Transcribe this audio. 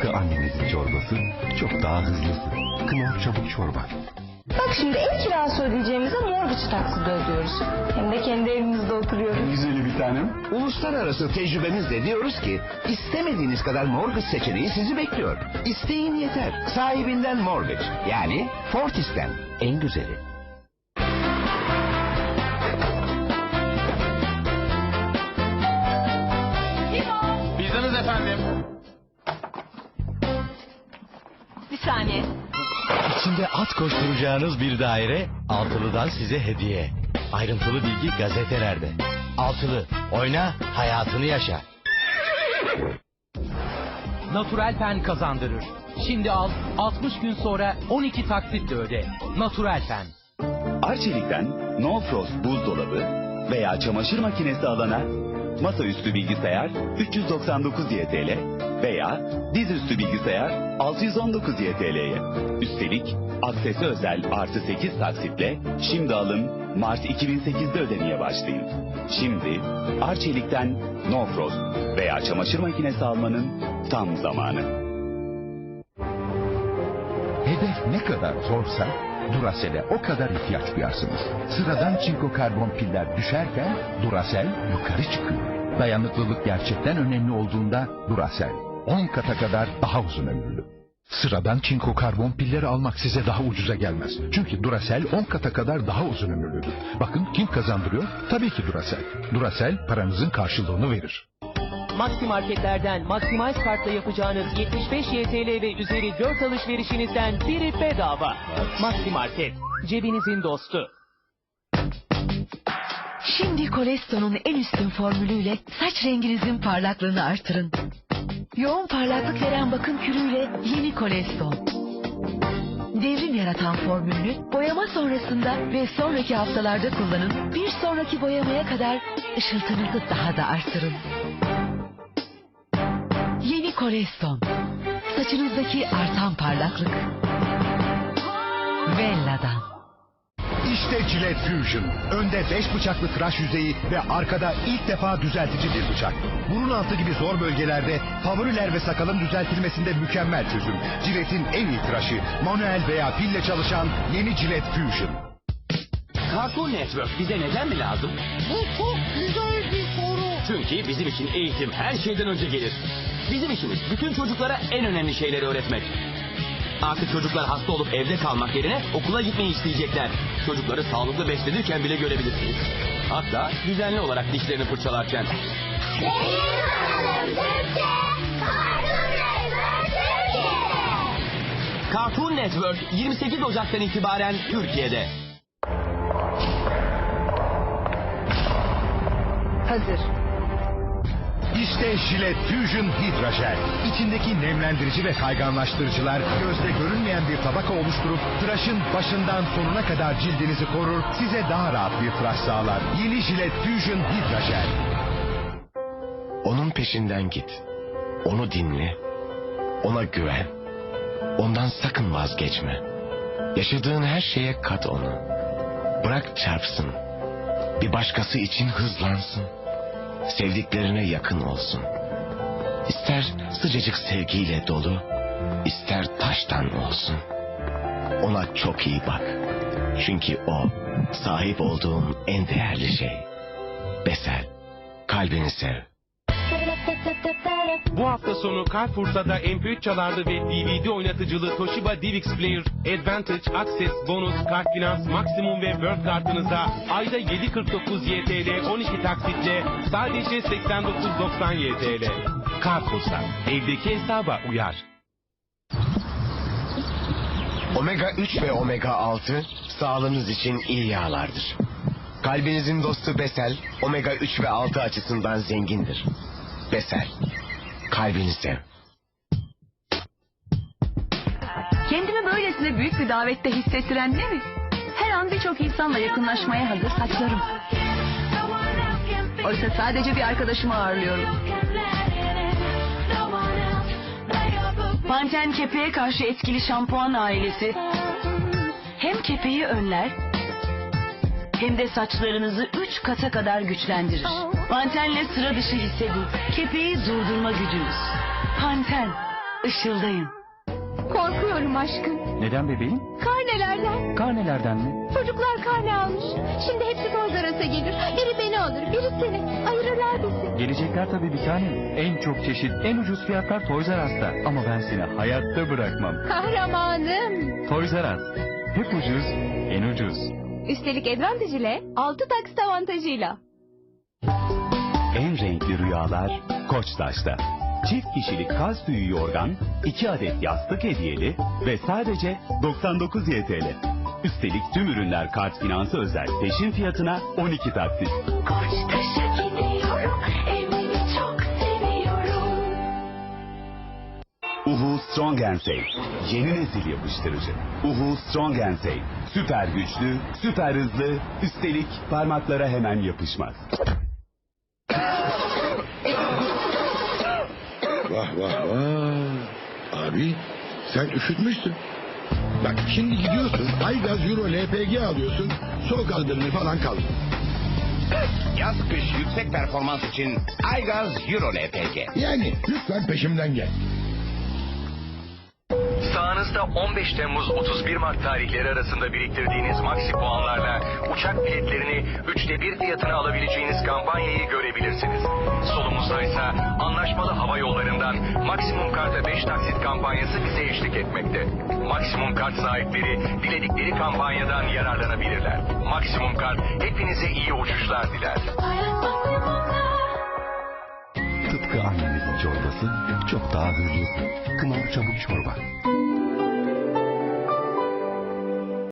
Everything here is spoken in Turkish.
Tıpkı annenizin çorbası çok daha hızlısı. Knorr çabuk çorba. Bak şimdi ev kirası ödeyeceğimize mortgage taksidi ödüyoruz. Hem de kendi evimizde oturuyoruz. Güzeli bir tanem. Uluslararası tecrübemizle diyoruz ki istemediğiniz kadar mortgage seçeneği sizi bekliyor. İsteyin yeter. Sahibinden mortgage yani Fortis'ten en güzeli. Saniye. İçinde at koşturacağınız bir daire Altılı'dan size hediye. Ayrıntılı bilgi gazetelerde. Altılı, oyna, hayatını yaşa. Natural Pen kazandırır. Şimdi al, 60 gün sonra 12 taksitle öde. Natural Pen. Arçelik'ten No Frost buzdolabı veya çamaşır makinesi alana masaüstü bilgisayar 399 YTL veya dizüstü bilgisayar 619 YTL'ye. Üstelik aksesi özel artı 8 taksitle şimdi alın Mart 2008'de ödemeye başlayın. Şimdi Arçelik'ten No Frost veya çamaşır makinesi almanın tam zamanı. Hedef ne kadar zorsa Duracel'e o kadar ihtiyaç duyarsınız. Sıradan çinko karbon piller düşerken Duracell yukarı çıkıyor. Dayanıklılık gerçekten önemli olduğunda Duracell 10 kata kadar daha uzun ömürlü. Sıradan çinko karbon pilleri almak size daha ucuza gelmez. Çünkü Duracell 10 kata kadar daha uzun ömürlüdür. Bakın kim kazandırıyor? Tabii ki Duracell. Duracell paranızın karşılığını verir. Maxi Marketlerden Maximize Kart'la yapacağınız 75 YTL ve üzeri 4 alışverişinizden biri bedava. Maxi Market, cebinizin dostu. Şimdi Kolesto'nun en üstün formülüyle saç renginizin parlaklığını artırın. Yoğun parlaklık veren bakım kürüyle yeni Koleston. Devrim yaratan formülünü boyama sonrasında ve sonraki haftalarda kullanın. Bir sonraki boyamaya kadar ışıltınızı daha da artırın. Yeni Koleston. Saçınızdaki artan parlaklık. Vella'dan. İşte Gillette Fusion. Önde 5 bıçaklı tıraş yüzeyi ve arkada ilk defa düzeltici bir bıçak. Burun altı gibi zor bölgelerde favoriler ve sakalın düzeltilmesinde mükemmel çözüm. Gillette'in en iyi tıraşı. Manuel veya pille çalışan yeni Gillette Fusion. Cartoon Network bize neden mi lazım? Bu çok güzel bir soru. Çünkü bizim için eğitim her şeyden önce gelir. Bizim işimiz bütün çocuklara en önemli şeyleri öğretmek. Artık çocuklar hasta olup evde kalmak yerine okula gitmeyi isteyecekler. Çocukları sağlıklı beslenirken bile görebilirsiniz. Hatta düzenli olarak dişlerini fırçalarken. Cartoon Network 28 Ocak'tan itibaren Türkiye'de. Hazır. İşte Gillette Fusion Hydra Gel. İçindeki nemlendirici ve kayganlaştırıcılar gözde görünmeyen bir tabaka oluşturup tıraşın başından sonuna kadar cildinizi korur, size daha rahat bir tıraş sağlar. Yeni Gillette Fusion Hydra Gel. Onun peşinden git. Onu dinle. Ona güven. Ondan sakın vazgeçme. Yaşadığın her şeye kat onu. Bırak çarpsın. Bir başkası için hızlansın. Sevdiklerine yakın olsun. İster sıcacık sevgiyle dolu, ister taştan olsun. Ona çok iyi bak. Çünkü o sahip olduğum en değerli şey. Besel, kalbini sev. Bu hafta sonu Carrefour'da da MP3 çalardı ve DVD oynatıcılı Toshiba DivX Player, Advantage, Access, Bonus, Kart Finans, Maximum ve World kartınıza ayda 7.49 YTL 12 taksitle sadece 89.90 YTL. Carrefour'da evdeki hesaba uyar. Omega 3 ve omega 6 sağlığınız için iyi yağlardır. Kalbinizin dostu Besel, omega 3 ve 6 açısından zengindir. Besel, kalbini sev. Kendimi böylesine büyük bir davette hissettiren ne mi? Her an birçok insanla yakınlaşmaya hazır saçlarım. Oysa sadece bir arkadaşımı ağırlıyorum. Panten kepeğe karşı etkili şampuan ailesi hem kepeği önler hem de saçlarınızı üç kata kadar güçlendirir. Pantenle sıra dışı hissedin. Kepeği durdurma gücünüz. Panten. Işıldayın. Korkuyorum aşkım. Neden bebeğim? Karnelerden. Karnelerden mi? Çocuklar karne almış. Şimdi hepsi Us'a gelir. Biri beni alır, biri seni. Ayırırlar bizi. Gelecekler tabii bir tane. En çok çeşit, en ucuz fiyatlar Toys R Us'ta. Ama ben seni hayatta bırakmam. Kahramanım. Toys R Us. Hep ucuz, en ucuz. Üstelik Advantage ile 6 taksit avantajıyla. En renkli rüyalar Koçtaş'ta. Çift kişilik kas tüyü yorgan, 2 adet yastık hediyeli ve sadece 99 YTL. Üstelik tüm ürünler kart finansı özel peşin fiyatına 12 taksit. Koçtaş'a gidiyorum. Uhu Strong and Safe. Yeni nesil yapıştırıcı. Uhu Strong and Safe. Süper güçlü, süper hızlı, üstelik parmaklara hemen yapışmaz. Vah vah vah. Abi sen üşütmüşsün. Bak şimdi gidiyorsun Aygaz Euro LPG alıyorsun. Soğuk algınlığı falan kaldı. Yaz kış yüksek performans için Aygaz Euro LPG. Yani lütfen peşimden gel. Sağınızda 15 Temmuz 31 Mart tarihleri arasında biriktirdiğiniz maksi puanlarla uçak biletlerini üçte bir fiyatına alabileceğiniz kampanyayı görebilirsiniz. Solumuzda ise anlaşmalı hava yollarından maksimum karta 5 taksit kampanyası bize eşlik etmekte. Maksimum kart sahipleri diledikleri kampanyadan yararlanabilirler. Maksimum kart hepinize iyi uçuşlar diler. Tıpkı annemizin çorbası çok daha hızlı. Knorr çabuk çorba.